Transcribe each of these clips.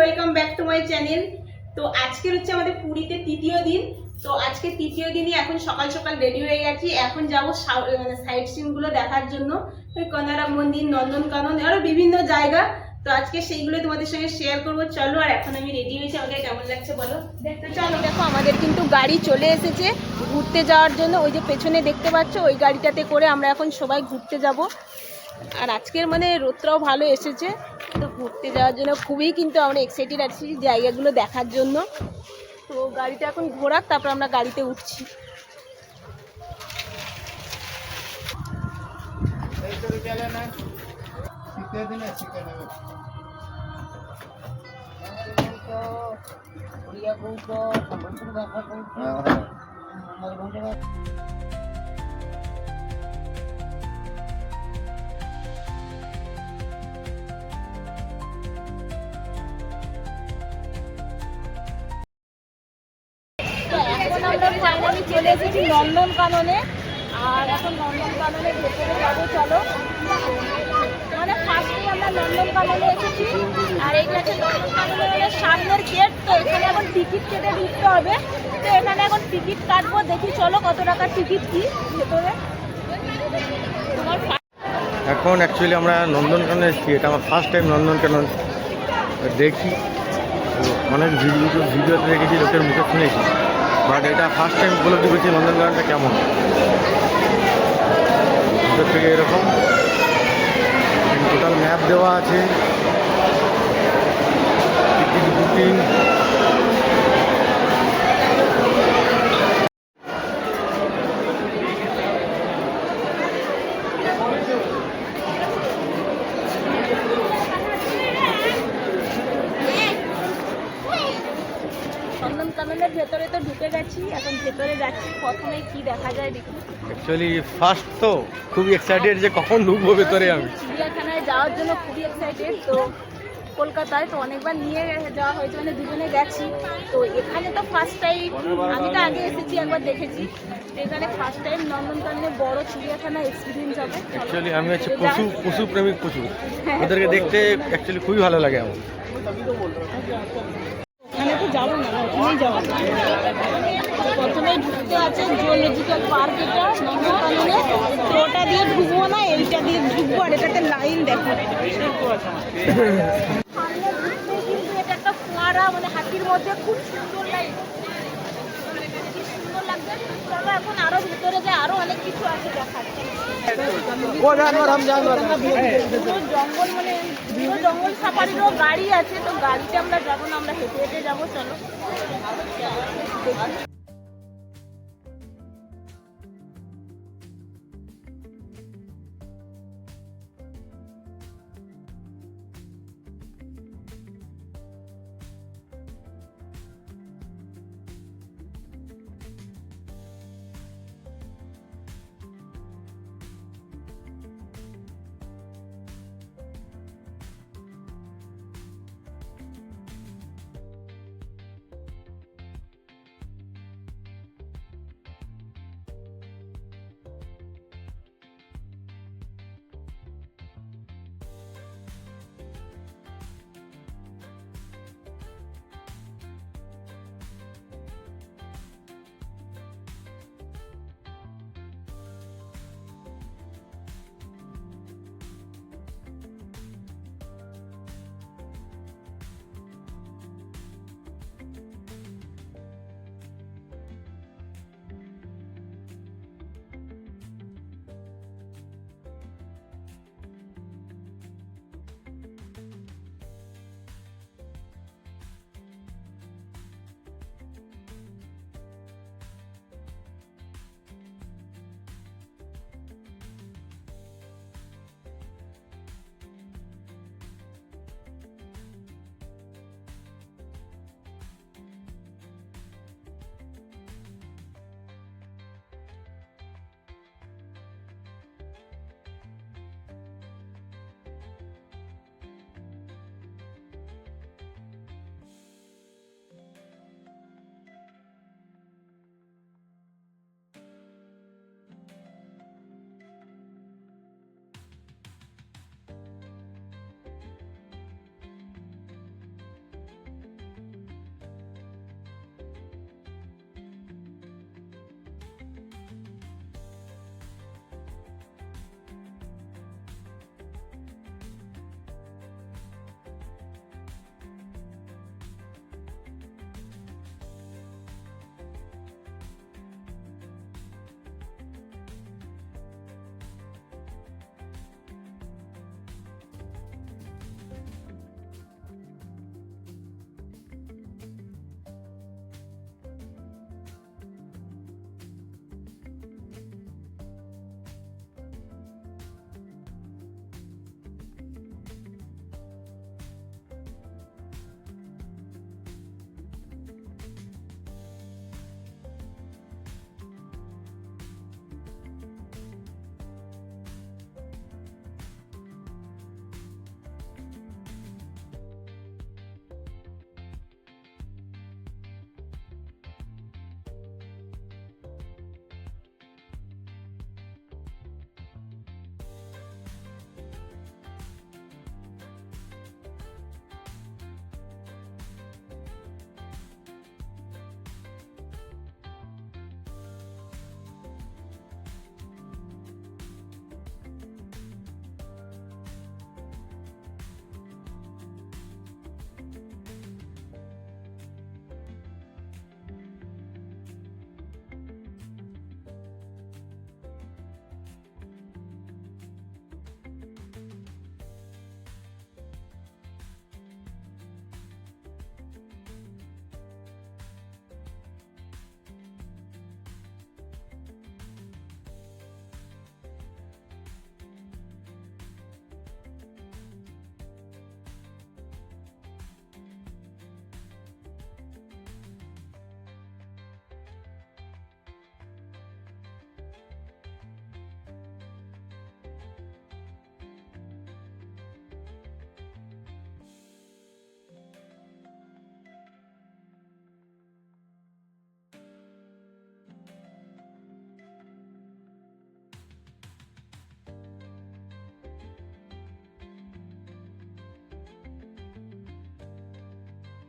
Welcome back to my channel তো আজকের হচ্ছে আমাদের পুরীতে তৃতীয় দিন। তো আজকে তৃতীয় দিনই এখন সকাল সকাল রেডি হয়ে গেছি। এখন যাব মানে সাইট সিনগুলো দেখার জন্য। কনারা মন্দির নন্দনকানন আরও বিভিন্ন জায়গা। তো আজকে সেইগুলো তোমাদের সঙ্গে শেয়ার করব। চলো, আর এখন আমি রেডি হয়েছি। আমাকে কেমন লাগছে বলো? দেখতে চলো, দেখো, আমাদের কিন্তু গাড়ি চলে এসেছে ঘুরতে যাওয়ার জন্য। ওই যে পেছনে দেখতে পাচ্ছ, ওই গাড়িটাতে করে আমরা এখন সবাই ঘুরতে যাব। আর আজকের মানে রোদটাও ভালো এসেছে। তো ঘুরতে যাওয়ার জন্য খুবই কিন্তু আমরা এক্সাইটেড আছি জায়গাগুলো দেখার জন্য। তো গাড়িটা এখন ঘোরাক, তারপর আমরা গাড়িতে উঠছি। তো চলে এসেছি নন্দনকাননে আর এখন নন্দনকাননের ভেতরে যাব, চলো। মানে ফার্স্টে আমরা নন্দনকাননে এসেছি। আর এইটা হচ্ছে নন্দনকাননের সামনের গেট তো এখানে এখন টিকিট কেটে ঢুকতে হবে। তো এখানে এখন টিকিট কাটবো, দেখি চলো কত টাকার টিকিট কি ভেতরে। এখন অ্যাকচুয়ালি আমরা নন্দনকাননে এসেছি। এটা আমার ফার্স্ট টাইম নন্দনকানন দেখি। অনেক ভিডিও, ভিডিওতে দেখেছি, লোকের মুখে শুনেছি। বাট এটা ফার্স্ট টাইম উপলব্ধি করছি নন্দনকাননটা কেমন? ভিতর থেকে এরকম। টোটাল ম্যাপ দেওয়া আছে। টিকিট বুকিং নন্দনকাননের ভেতরে তো ঢুকে গেছি এখন ভেতরে যাচ্ছি প্রথমে কি দেখা যায় দেখি। অ্যাকচুয়ালি ফার্স্ট তো খুবই এক্সাইটেড যে কখন ঢুকবো ভেতরে আমি। চিড়িয়াখানায় যাওয়ার জন্য খুবই এক্সাইটেড তো কলকাতায় তো অনেকবার নিয়ে যাওয়া হয়েছে মানে দুজনে গেছি। তো এখানে তো ফার্স্ট টাইম আমি তো আগে এসেছি একবার দেখেছি। এখানে ফার্স্ট টাইম নন্দনকাননে বড় চিড়িয়াখানা এক্সপিরিয়েন্স হবে। অ্যাকচুয়ালি আমি হচ্ছে পশু। পশু প্রেমিক পশু। ওদেরকে দেখতে অ্যাকচুয়ালি খুবই ভালো লাগে আমার। ওখানে তো যাব না ওখানেই যাব। প্রথমেই ঢুকতে আছে জুলজিক্যাল পার্ক এটা নন্দনকাননে তো ওটা দিয়ে ঢুকবো না এইটা দিয়ে ঢুকবো আর এটাতে লাইন দেখো। মানে হাতির মধ্যে খুব সুন্দর লাইন সুন্দর চলো এখন আরও ভিতরে যায় আরও অনেক কিছু আছে দেখার জঙ্গল মানে পুরো জঙ্গল সাফারিরও গাড়ি আছে তো গাড়িতে আমরা যাব না আমরা হেঁটে হেঁটে যাব চলো।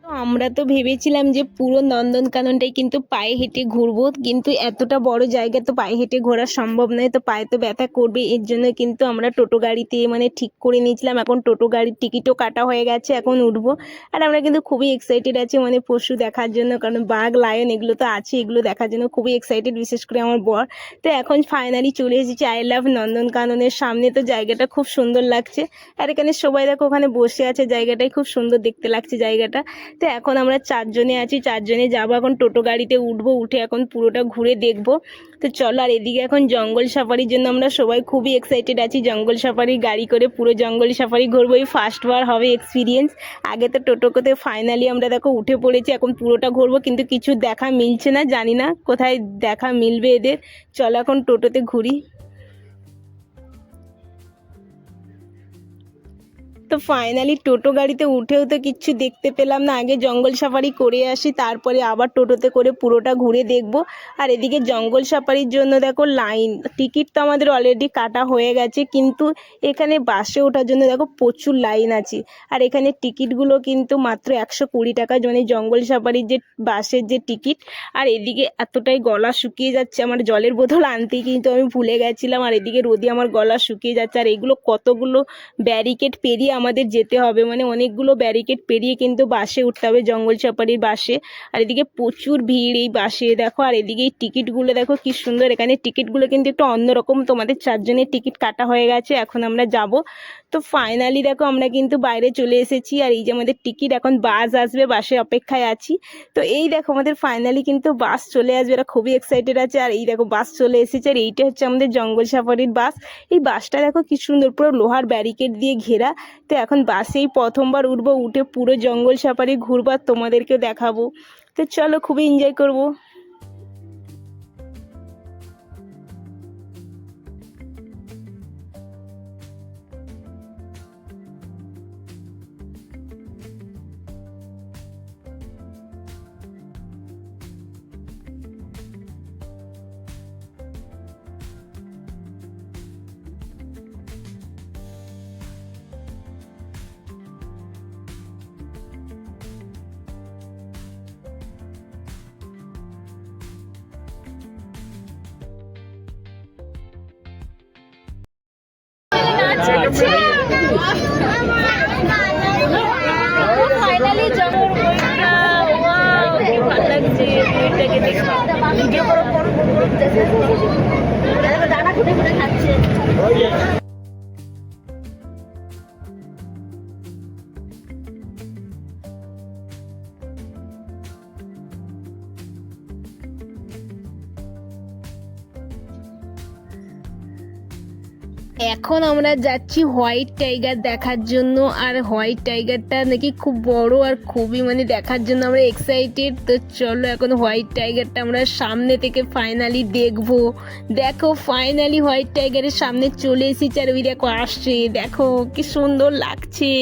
আমরা তো ভেবেছিলাম যে পুরো নন্দনকাননটাই কিন্তু পায়ে হেঁটে ঘুরবো, কিন্তু এতটা বড় জায়গা তো পায়ে হেঁটে ঘোরা সম্ভব নয়, তো পায়ে তো ব্যথা করবে, এর জন্য কিন্তু আমরা টোটো গাড়িতে মানে ঠিক করে নিয়েছিলাম, এখন টোটো গাড়ির টিকিটও কাটা হয়ে গেছে, এখন উঠবো, আর আমরা কিন্তু খুবই এক্সাইটেড আছি মানে পশু দেখার জন্য, কারণ বাঘ লায়ন এগুলো তো আছে, এগুলো দেখার জন্য খুবই এক্সাইটেড বিশেষ করে আমার বর, তো এখন ফাইনালি চলে এসেছি আই লাভ নন্দনকাননের সামনে, তো জায়গাটা খুব সুন্দর লাগছে, আর এখানে সবাই দেখো ওখানে বসে আছে, জায়গাটাই খুব সুন্দর দেখতে লাগছে জায়গাটা তো এখন আমরা চারজনে আছি, চারজনে যাব, এখন টোটো গাড়িতে উঠবো, উঠে এখন পুরোটা ঘুরে দেখব। তো চলো, আর এদিকে এখন জঙ্গল সাফারির জন্য আমরা সবাই খুবই এক্সাইটেড আছি। জঙ্গল সাফারি, গাড়ি করে পুরো জঙ্গল সাফারি ঘুরবো। এই ফার্স্ট বার হবে এক্সপিরিয়েন্স আগে তো টোটোকোতে ফাইনালি আমরা দেখো উঠে পড়েছি, এখন পুরোটা ঘুরবো, কিন্তু কিছু দেখা মিলছে না, জানি না কোথায় দেখা মিলবে এদের। চলো এখন টোটোতে ঘুরি। তো ফাইনালি টোটো গাড়িতে উঠেও তো কিচ্ছু দেখতে পেলাম না। আগে জঙ্গল সাফারি করে আসি, তারপরে আবার টোটোতে করে পুরোটা ঘুরে দেখব। আর এদিকে জঙ্গল সাফারির জন্য দেখো লাইন টিকিট তো আমাদের অলরেডি কাটা হয়ে গেছে, কিন্তু এখানে বাসে ওঠার জন্য দেখো প্রচুর লাইন আছে। আর এখানে টিকিটগুলো কিন্তু মাত্র একশো কুড়ি টাকা মানে জঙ্গল সাফারির যে বাসের যে টিকিট আর এদিকে এতটাই গলা শুকিয়ে যাচ্ছে, আমার জলের বোতল আনতেই কিন্তু আমি ভুলে গেছিলাম। আর এদিকে রোদে আমার গলা শুকিয়ে যাচ্ছে, আর এগুলো কতগুলো ব্যারিকেড পেরিয়ে আমাদের যেতে হবে। মানে অনেকগুলো ব্যারিকেড পেরিয়ে কিন্তু বাসে উঠতে হবে, জঙ্গল সাফারির বাসে। আর এদিকে প্রচুর ভিড় এই বাসে, দেখো। আর এদিকে এই টিকিটগুলো দেখো কি সুন্দর। এখানে টিকিটগুলো কিন্তু একটু অন্যরকম। তোমাদের চারজনের টিকিট কাটা হয়ে গেছে, এখন আমরা যাব। তো ফাইনালি দেখো, আমরা কিন্তু বাইরে চলে এসেছি। আর এই যে আমাদের টিকিট এখন বাস আসবে বাসে অপেক্ষায় আছি। তো এই দেখো, আমাদের ফাইনালি কিন্তু বাস চলে আসবে। এরা খুবই এক্সাইটেড আছে। আর এই দেখো বাস চলে এসেছে। আর এইটা হচ্ছে আমাদের জঙ্গল সাফারির বাস এই বাসটা দেখো, কি সুন্দর। পুরো লোহার ব্যারিকেড দিয়ে ঘেরা। তো এখন বাসেই প্রথমবার উঠবো, উঠে পুরো জঙ্গল সাফারি ঘুরবার তোমাদেরকে দেখাবো। তো চলো খুবই এনজয় করব। ফাইনালি ভালো লাগছে বইটাকে দেখে ভিডিও করো দানা খুঁটে খুঁটে খাচ্ছে এখন আমরা যাচ্ছি হোয়াইট টাইগার দেখার জন্য। আর হোয়াইট টাইগারটা নাকি খুব বড় আর খুবই মানে দেখার জন্য আমরা এক্সাইটেড তো চলো এখন হোয়াইট টাইগারটা আমরা সামনে থেকে ফাইনালি দেখব। দেখো ফাইনালি হোয়াইট টাইগারের সামনে চলে এসেছি আর ওই দেখো, আসছে। দেখো, কি সুন্দর লাগছে।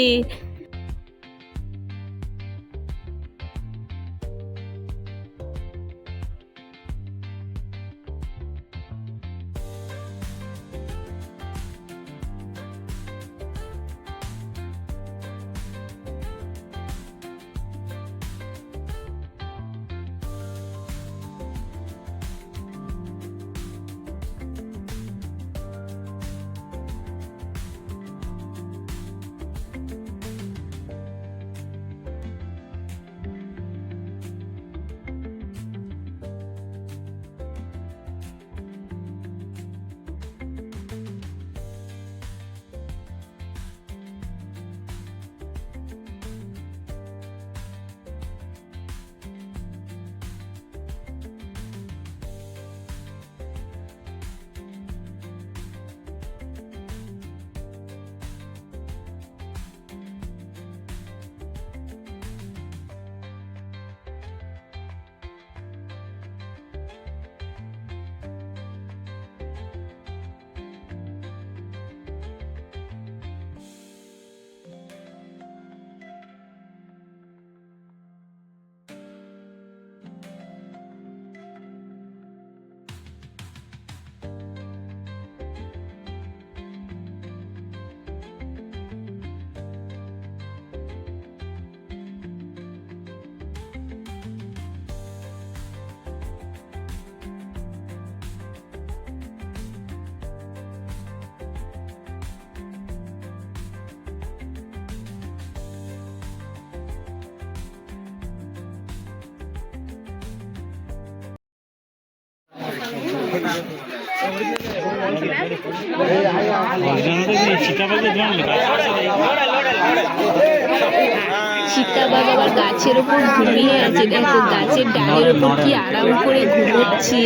চিতাবাঘ আবার গাছের ওপর ঘুমিয়ে আছে। দেখো গাছের ডালের উপর কি আরাম করে ঘুমোচ্ছে।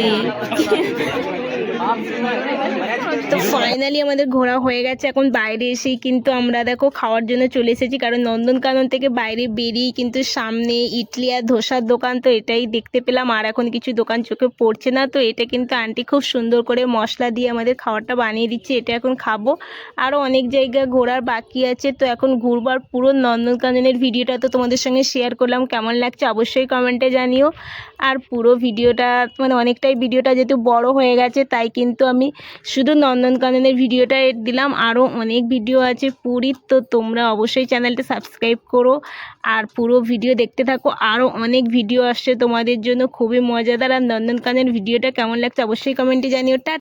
তো ফাইনালি আমাদের ঘোরা হয়ে গেছে এখন বাইরে এসেই কিন্তু আমরা দেখো খাওয়ার জন্য চলে এসেছি কারণ নন্দনকানন থেকে বাইরে বেরিয়ে কিন্তু সামনে ইডলি আর ধোসার দোকান তো এটাই দেখতে পেলাম আর এখন কিছু দোকান চোখে পড়ছে না তো এটা কিন্তু আন্টি খুব সুন্দর করে মশলা দিয়ে আমাদের খাবারটা বানিয়ে দিচ্ছে এটা এখন খাব আরও অনেক জায়গা ঘোরার বাকি আছে তো এখন ঘুরবার পুরো নন্দনকাননের ভিডিওটা তো তোমাদের সঙ্গে শেয়ার করলাম কেমন লাগছে অবশ্যই কমেন্টে জানিও আর পুরো ভিডিওটা মানে অনেকটাই ভিডিওটা যেহেতু বড় হয়ে গেছে তাই কিন্তু আমি শুধু নন্দনকাননের ভিডিওটা দিলাম। আরও অনেক ভিডিও আছে পুরীর তো তোমরা অবশ্যই চ্যানেলটা সাবস্ক্রাইব করো। আর পুরো ভিডিও দেখতে থাকো। আরও অনেক ভিডিও আসছে তোমাদের জন্য। খুবই মজাদার। আর নন্দনকাননের ভিডিওটা কেমন লাগছে অবশ্যই কমেন্টে জানিও। টা